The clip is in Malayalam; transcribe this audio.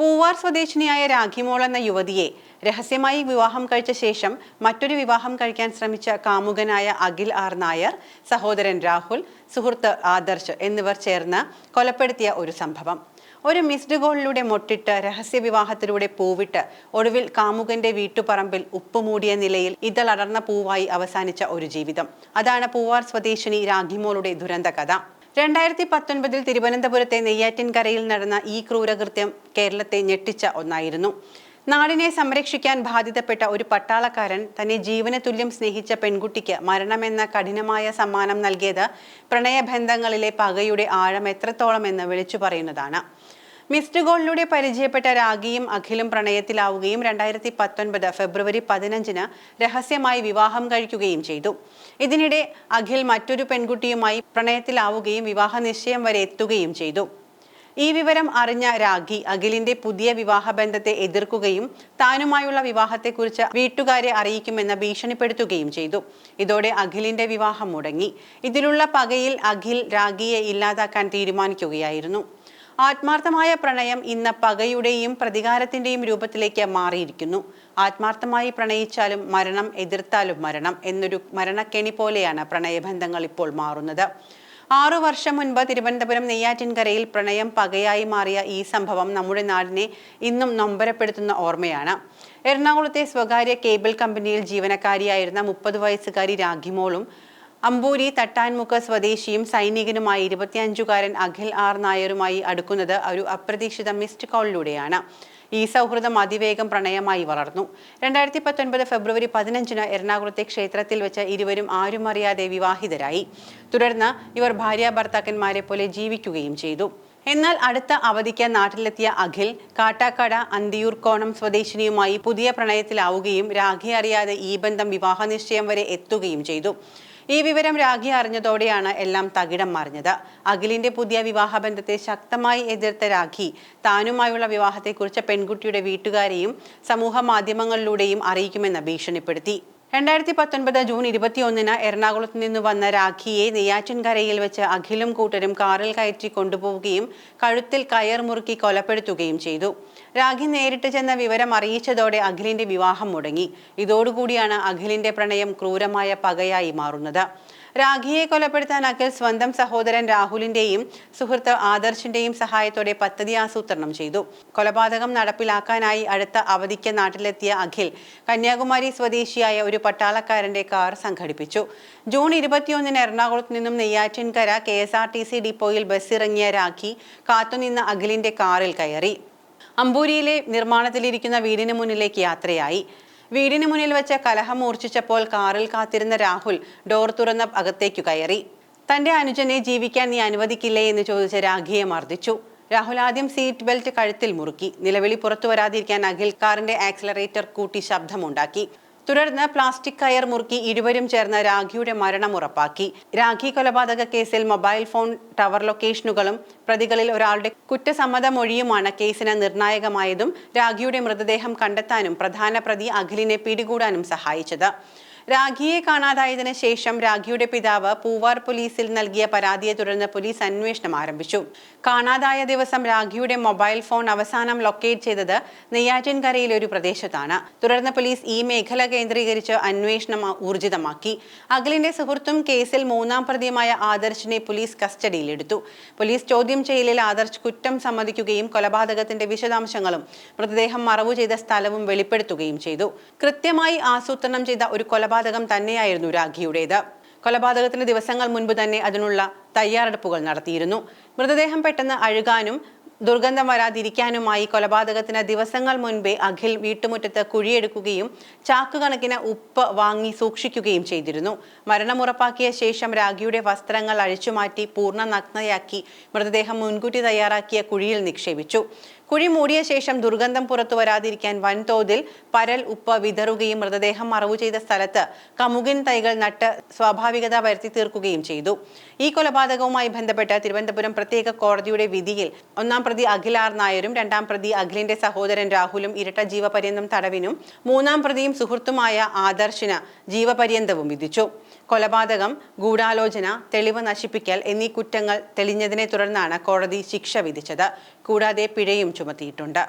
പൂവാർ സ്വദേശിനിയായ രാഖിമോൾ എന്ന യുവതിയെ രഹസ്യമായി വിവാഹം കഴിച്ച ശേഷം മറ്റൊരു വിവാഹം കഴിക്കാൻ ശ്രമിച്ച കാമുകനായ അഖിൽ ആർ നായർ സഹോദരൻ രാഹുൽ സുഹൃത്ത് ആദർശ് എന്നിവർ ചേർന്ന് കൊലപ്പെടുത്തിയ ഒരു സംഭവം. ഒരു മിസ്ഡ് കോളിലൂടെ മൊട്ടിട്ട് രഹസ്യ വിവാഹത്തിലൂടെ പൂവിട്ട് ഒടുവിൽ കാമുകന്റെ വീട്ടുപറമ്പിൽ ഉപ്പുമൂടിയ നിലയിൽ ഇതളടർന്ന പൂവായി അവസാനിച്ച ഒരു ജീവിതം. അതാണ് പൂവാർ സ്വദേശിനി രാഖിമോളുടെ ദുരന്ത കഥ രണ്ടായിരത്തി പത്തൊൻപതിൽ തിരുവനന്തപുരത്തെ നെയ്യാറ്റിൻകരയിൽ നടന്ന ഈ ക്രൂരകൃത്യം കേരളത്തെ ഞെട്ടിച്ച ഒന്നായിരുന്നു. നാടിനെ സംരക്ഷിക്കാൻ ബാധിതപ്പെട്ട ഒരു പട്ടാളക്കാരൻ തന്നെ ജീവന തുല്യം സ്നേഹിച്ച പെൺകുട്ടിക്ക് മരണമെന്ന കഠിനമായ സമ്മാനം നൽകിയത് പ്രണയബന്ധങ്ങളിലെ പകയുടെ ആഴം എത്രത്തോളം എന്ന് വിളിച്ചു പറയുന്നതാണ്. മിസ്ഡ് ഗോളിലൂടെ പരിചയപ്പെട്ട രാഗിയും അഖിലും പ്രണയത്തിലാവുകയും രണ്ടായിരത്തി പത്തൊൻപത് ഫെബ്രുവരി പതിനഞ്ചിന് രഹസ്യമായി വിവാഹം കഴിക്കുകയും ചെയ്തു. ഇതിനിടെ അഖിൽ മറ്റൊരു പെൺകുട്ടിയുമായി പ്രണയത്തിലാവുകയും വിവാഹ നിശ്ചയം വരെ എത്തുകയും ചെയ്തു. ഈ വിവരം അറിഞ്ഞ രാഖി അഖിലിന്റെ പുതിയ വിവാഹബന്ധത്തെ എതിർക്കുകയും താനുമായുള്ള വിവാഹത്തെക്കുറിച്ച് വീട്ടുകാരെ അറിയിക്കുമെന്ന് ഭീഷണിപ്പെടുത്തുകയും ചെയ്തു. ഇതോടെ അഖിലിന്റെ വിവാഹം മുടങ്ങി. ഇതിലുള്ള പകയിൽ അഖിൽ രാഖിയെ ഇല്ലാതാക്കാൻ തീരുമാനിക്കുകയായിരുന്നു. ആത്മാർത്ഥമായ പ്രണയം ഇന്ന് പകയുടെയും പ്രതികാരത്തിന്റെയും രൂപത്തിലേക്ക് മാറിയിരിക്കുന്നു. ആത്മാർത്ഥമായി പ്രണയിച്ചാലും മരണം എതിർത്താലും മരണം എന്നൊരു മരണക്കെണി പോലെയാണ് പ്രണയബന്ധങ്ങൾ ഇപ്പോൾ മാറുന്നത്. ആറു വർഷം മുൻപ് തിരുവനന്തപുരം നെയ്യാറ്റിൻകരയിൽ പ്രണയം പകയായി മാറിയ ഈ സംഭവം നമ്മുടെ നാടിനെ ഇന്നും നൊമ്പരപ്പെടുത്തുന്ന ഓർമ്മയാണ്. എറണാകുളത്തെ സ്വകാര്യ കേബിൾ കമ്പനിയിൽ ജീവനക്കാരിയായിരുന്ന മുപ്പത് വയസ്സുകാരി രാഖിമോളും അമ്പൂരി തട്ടാൻമുഖ സ്വദേശിയും സൈനികനുമായി ഇരുപത്തിയഞ്ചുകാരൻ അഖിൽ ആർ നായരുമായി അടുക്കുന്നത് ഒരു അപ്രതീക്ഷിത മിസ്ഡ് കോളിലൂടെയാണ്. ഈ സൗഹൃദം അതിവേഗം പ്രണയമായി വളർന്നു. രണ്ടായിരത്തി പത്തൊൻപത് ഫെബ്രുവരി പതിനഞ്ചിന് എറണാകുളത്തെ ക്ഷേത്രത്തിൽ വെച്ച് ഇരുവരും ആരും അറിയാതെ വിവാഹിതരായി. തുടർന്ന് ഇവർ ഭാര്യ ഭർത്താക്കന്മാരെ പോലെ ജീവിക്കുകയും ചെയ്തു. എന്നാൽ അടുത്ത അവധിക്ക് നാട്ടിലെത്തിയ അഖിൽ കാട്ടാക്കട അന്തിയൂർക്കോണം സ്വദേശിനിയുമായി പുതിയ പ്രണയത്തിലാവുകയും രാഖി അറിയാതെ ഈ ബന്ധം വിവാഹ നിശ്ചയം വരെ എത്തുകയും ചെയ്തു. ഈ വിവരം രാഖി അറിഞ്ഞതോടെയാണ് എല്ലാം തകിടം മറിഞ്ഞത്. അഖിലിന്റെ പുതിയ വിവാഹബന്ധത്തെ ശക്തമായി എതിർത്ത രാഖി താനുമായുള്ള വിവാഹത്തെക്കുറിച്ച് പെൺകുട്ടിയുടെ വീട്ടുകാരെയും സമൂഹ മാധ്യമങ്ങളിലൂടെയും അറിയിക്കുമെന്ന് ഭീഷണിപ്പെടുത്തി. രണ്ടായിരത്തി പത്തൊൻപത് ജൂൺ ഇരുപത്തിയൊന്നിന് എറണാകുളത്ത് നിന്ന് വന്ന രാഖിയെ നെയ്യാറ്റിൻകരയിൽ വെച്ച് അഖിലും കൂട്ടരും കാറിൽ കയറ്റി കൊണ്ടുപോവുകയും കഴുത്തിൽ കയർ മുറുക്കി കൊലപ്പെടുത്തുകയും ചെയ്തു. രാഖി നേരിട്ട് ചെന്ന വിവരം അറിയിച്ചതോടെ അഖിലിന്റെ വിവാഹം മുടങ്ങി. ഇതോടുകൂടിയാണ് അഖിലിന്റെ പ്രണയം ക്രൂരമായ പകയായി മാറുന്നത്. രാഖിയെ കൊലപ്പെടുത്താൻ അഖിൽ സ്വന്തം സഹോദരൻ രാഹുലിന്റെയും സുഹൃത്ത് ആദർശിന്റെയും സഹായത്തോടെ പദ്ധതി ആസൂത്രണം ചെയ്തു. കൊലപാതകം നടപ്പിലാക്കാനായി അടുത്ത അവധിക്ക് നാട്ടിലെത്തിയ അഖിൽ കന്യാകുമാരി സ്വദേശിയായ ഒരു പട്ടാളക്കാരന്റെ കാർ സംഘടിപ്പിച്ചു. ജൂൺ ഇരുപത്തിയൊന്നിന് എറണാകുളത്ത് നിന്നും Neyyattinkara K S R T C ഡിപ്പോയിൽ ബസ്സിറങ്ങിയ രാഖി കാത്തുനിന്ന അഖിലിന്റെ കാറിൽ കയറി. അമ്പൂരിയിലെ നിർമ്മാണത്തിലിരിക്കുന്ന വീടിന് മുന്നിലേക്ക് യാത്രയായി. വീടിന് മുന്നിൽ വെച്ച് കലഹം മൂർച്ഛിച്ചപ്പോൾ കാറിൽ കാത്തിരുന്ന രാഹുൽ ഡോർ തുറന്ന അകത്തേക്കു കയറി. തന്റെ അനുജനെ ജീവിക്കാൻ നീ അനുവദിക്കില്ലേ? എന്ന് ചോദിച്ച രാഖിയെ മർദ്ദിച്ചു. രാഹുൽ ആദ്യം സീറ്റ് ബെൽറ്റ് കഴുത്തിൽ മുറുക്കി. നിലവിളി പുറത്തു വരാതിരിക്കാൻ അഖിൽ കാറിന്റെ ആക്സിലറേറ്റർ കൂട്ടി ശബ്ദമുണ്ടാക്കി. തുടർന്ന് പ്ലാസ്റ്റിക് കയർ മുറുക്കി ഇരുവരും ചേർന്ന് രാഖിയുടെ മരണം ഉറപ്പാക്കി. രാഖി കൊലപാതക കേസിൽ മൊബൈൽ ഫോൺ ടവർ ലൊക്കേഷനുകളും പ്രതികളിൽ ഒരാളുടെ കുറ്റസമ്മത മൊഴിയുമാണ് കേസിന് നിർണായകമായതും രാഖിയുടെ മൃതദേഹം കണ്ടെത്താനും പ്രധാന പ്രതി അഖിലിനെ പിടികൂടാനും സഹായിച്ചത്. രാഖിയെ കാണാതായതിനു ശേഷം രാഖിയുടെ പിതാവ് പൂവാർ പോലീസിൽ നൽകിയ പരാതിയെ തുടർന്ന് പോലീസ് അന്വേഷണം ആരംഭിച്ചു. കാണാതായ ദിവസം രാഖിയുടെ മൊബൈൽ ഫോൺ അവസാനം ലൊക്കേറ്റ് ചെയ്തത് നെയ്യാറ്റിൻകരയിലെ ഒരു പ്രദേശത്താണ്. തുടർന്ന് പോലീസ് ഈ മേഖല കേന്ദ്രീകരിച്ച് അന്വേഷണം ഊർജിതമാക്കി. അഖിലിന്റെ സുഹൃത്തും കേസിൽ മൂന്നാം പ്രതിയുമായ ആദർശിനെ പോലീസ് കസ്റ്റഡിയിലെടുത്തു. പോലീസ് ചോദ്യം ചെയ്യലിൽ ആദർശ് കുറ്റം സമ്മതിക്കുകയും കൊലപാതകത്തിന്റെ വിശദാംശങ്ങളും മൃതദേഹം മറവു ചെയ്ത സ്ഥലവും വെളിപ്പെടുത്തുകയും ചെയ്തു. കൃത്യമായി ആസൂത്രണം ചെയ്ത ഒരു കൊലപാതകം തന്നെയായിരുന്നു രാഖിയുടേത്. കൊലപാതകത്തിന് ദിവസങ്ങൾ മുൻപ് തന്നെ അതിനുള്ള തയ്യാറെടുപ്പുകൾ നടത്തിയിരുന്നു. മൃതദേഹം പെട്ടെന്ന് അഴുകാനും ദുർഗന്ധം വരാതിരിക്കാനുമായി കൊലപാതകത്തിന് ദിവസങ്ങൾ മുൻപേ അഖിൽ വീട്ടുമുറ്റത്ത് കുഴിയെടുക്കുകയും ചാക്കുകണക്കിന് ഉപ്പ് വാങ്ങി സൂക്ഷിക്കുകയും ചെയ്തിരുന്നു. മരണമുറപ്പാക്കിയ ശേഷം രാഖിയുടെ വസ്ത്രങ്ങൾ അഴിച്ചുമാറ്റി പൂർണ നഗ്നയാക്കി മൃതദേഹം മുൻകൂട്ടി തയ്യാറാക്കിയ കുഴിയിൽ നിക്ഷേപിച്ചു. കുഴി മൂടിയ ശേഷം ദുർഗന്ധം പുറത്തു വരാതിരിക്കാൻ വൻതോതിൽ പരൽ ഉപ്പ് വിതറുകയും മൃതദേഹം മറവു ചെയ്ത സ്ഥലത്ത് കമുകിൻ തൈകൾ നട്ട് സ്വാഭാവികത വരുത്തി തീർക്കുകയും ചെയ്തു. ഈ കൊലപാതകവുമായി ബന്ധപ്പെട്ട് തിരുവനന്തപുരം പ്രത്യേക കോടതിയുടെ വിധിയിൽ ഒന്നാം പ്രതി അഖിലാർ നായരും രണ്ടാം പ്രതി അഖിലിന്റെ സഹോദരൻ രാഹുലും ഇരട്ട ജീവപര്യന്തം തടവിനും മൂന്നാം പ്രതിയും സുഹൃത്തുമായ ആദർശിന് ജീവപര്യന്തവും വിധിച്ചു. കൊലപാതകം ഗൂഢാലോചന തെളിവ് നശിപ്പിക്കൽ എന്നീ കുറ്റങ്ങൾ തെളിഞ്ഞതിനെ തുടർന്നാണ് കോടതി ശിക്ഷ വിധിച്ചത്. കൂടാതെ പിഴയും ചുമത്തിയിട്ടുണ്ട്